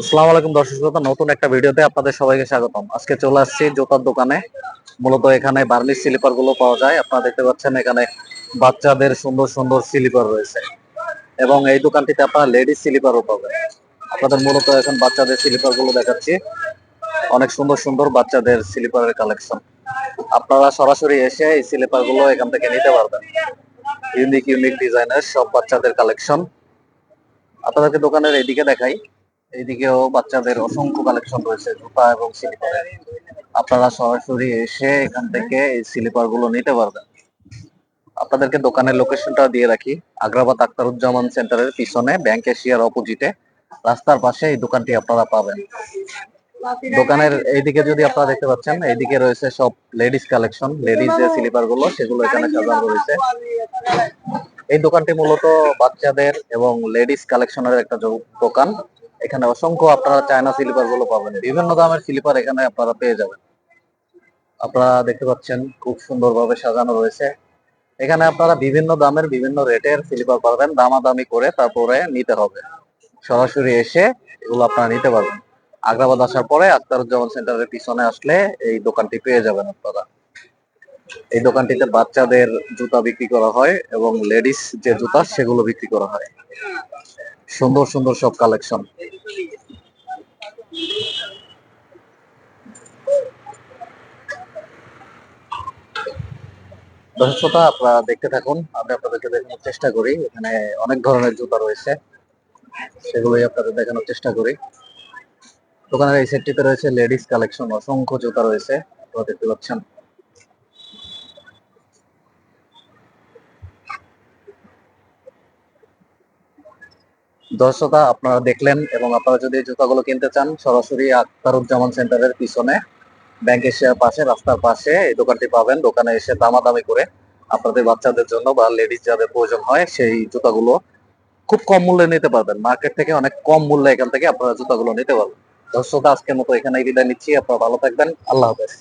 আসসালামু আলাইকুম দর্শক শ্রোতা, নতুন একটা ভিডিওতে আপনাদের সবাইকে স্বাগতম। আজকে চলে আসছি জুতার দোকানে। মূলত এখানে বার্নিশ স্লিপারগুলো পাওয়া যায়। আপনারা দেখতে পাচ্ছেন এখানে বাচ্চাদের সুন্দর সুন্দর স্লিপার রয়েছে। এবং এই দোকানটিতে আপনারা লেডিস স্লিপারও পাবেন। আপনাদের মূলত এখন বাচ্চাদের স্লিপারগুলো দেখাচ্ছি। অনেক সুন্দর সুন্দর বাচ্চাদের স্লিপারের কালেকশন। আপনারা সরাসরি এসে এই স্লিপারগুলো এখান থেকে নিতে পারবেন। ইউনিক ইউনিক ডিজাইনের সব বাচ্চাদের কালেকশন। আপনাদেরকে দোকানের এইদিকে দেখাই। এইদিকেও বাচ্চাদের অসংখ্য কালেকশন রয়েছে, জুতা এবং স্লিপারের আপনারা সরাসরি এসে এখান থেকে এই স্লিপারগুলো নিতে পারবেন। আপনাদেরকে দোকানের লোকেশনটা দিয়ে রাখি। আগ্রাবাদ আক্তারুজ্জামান সেন্টারের পিছনে ব্যাংক এশিয়ার অপোজিটে রাস্তার পাশে এই দোকানটি আপনারা পাবেন। দোকানের এইদিকে যদি আপনারা দেখতে পাচ্ছেন, এইদিকে রয়েছে সব লেডিস কালেকশন লেডিস যে স্লিপারগুলো, সেগুলো এখানে সাজানো রয়েছে। এই দোকানটি মূলত বাচ্চাদের এবং লেডিস কালেকশনের একটা দোকান। এখানে অসংখ্য আপনারা চায়না স্লিপারগুলো পাবেন। বিভিন্ন দামের স্লিপার এখানে আপনারা পেয়ে যাবেন। আপনারা দেখতে পাচ্ছেন খুব সুন্দরভাবে সাজানো রয়েছে। এখানে আপনারা বিভিন্ন দামের বিভিন্ন রেটের স্লিপার পাবেন, দামাদামি করে তারপরে নিতে হবে। সরাসরি এসে এগুলো আপনারা নিতে পারবেন। আগ্রাবাদ আসার পরে আক্তারুজ্জামান সেন্টারের পিছনে আসলে এই দোকানটি পেয়ে যাবেন আপনারা। এই দোকানটিতে বাচ্চাদের জুতা বিক্রি করা হয় এবং লেডিস যে জুতা সেগুলো বিক্রি করা হয়। সুন্দর সুন্দর সব কালেকশন দর্শক শ্রোতা, আপনারা দেখতে থাকুন। আমি আপনাদেরকে দেখানোর চেষ্টা করি। এখানে অনেক ধরনের জুতা রয়েছে। সেগুলোই আপনাদের দেখানোর চেষ্টা করি। দোকানের এই সেটটিতে রয়েছে লেডিস কালেকশন। অসংখ্য জুতা রয়েছে। আপনারা দেখতে পাচ্ছেন। দর্শকরা আপনারা দেখলেন এবং আপনারা যদি জুতাগুলো কিনতে চান, সরাসরি আক্তারুজ্জামান সেন্টারের পিছনে ব্যাংক এশিয়ার পাশে, রাস্তার পাশে এই দোকানটি পাবেন। দোকানে এসে দামাদামি করে আপনাদের বাচ্চাদের জন্য বা লেডিস যাদের প্রয়োজন হয়, সেই জুতাগুলো খুব কম মূল্যে নিতে পারবেন। মার্কেট থেকে অনেক কম মূল্যে এখান থেকে আপনারা জুতাগুলো নিতে পারবেন। দর্শকরা আজকের মতো এখানে বিদায় নিচ্ছি। আপনারা ভালো থাকবেন। আল্লাহ হাফেজ।